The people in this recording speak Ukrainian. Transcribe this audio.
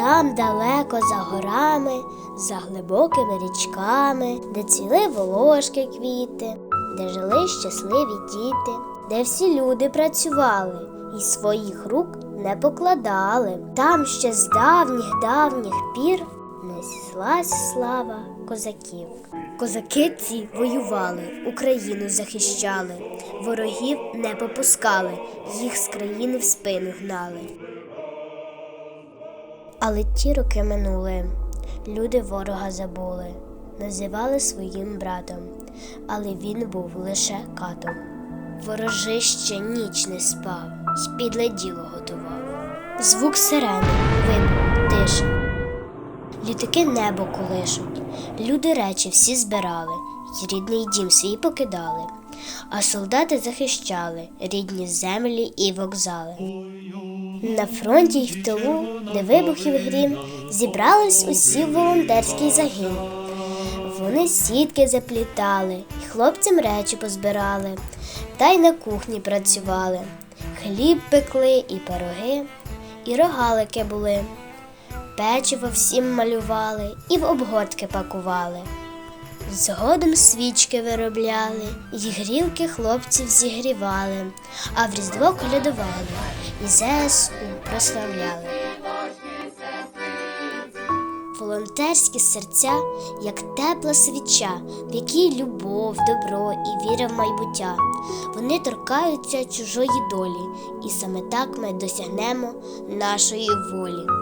Там далеко за горами, за глибокими річками, де цвіли волошки квіти, де жили щасливі діти, де всі люди працювали і своїх рук не покладали. Там ще з давніх давніх пір неслась слава козаків. Козаки ці воювали, Україну захищали, ворогів не попускали, їх з країни в спину гнали. Але ті роки минули, люди ворога забули, називали своїм братом, але він був лише катом. Ворожище ніч не спав, й підле діло готував. Звук сирени, вибух, тиша. Літаки небо колишуть, люди речі всі збирали, й рідний дім свій покидали, а солдати захищали рідні землі і вокзали. На фронті й в тилу, де вибухів грім, зібрались усі волонтерський загін. Вони сітки заплітали, й хлопцям речі позбирали, та й на кухні працювали. Хліб пекли і пироги, і рогалики були. Печиво всім малювали і в обгортки пакували. Згодом свічки виробляли, і грілки хлопців зігрівали, а в Різдво колядували і ЗСУ прославляли. Волонтерські серця, як тепла свіча, в якій любов, добро і віра в майбуття. Вони торкаються чужої долі, і саме так ми досягнемо нашої волі.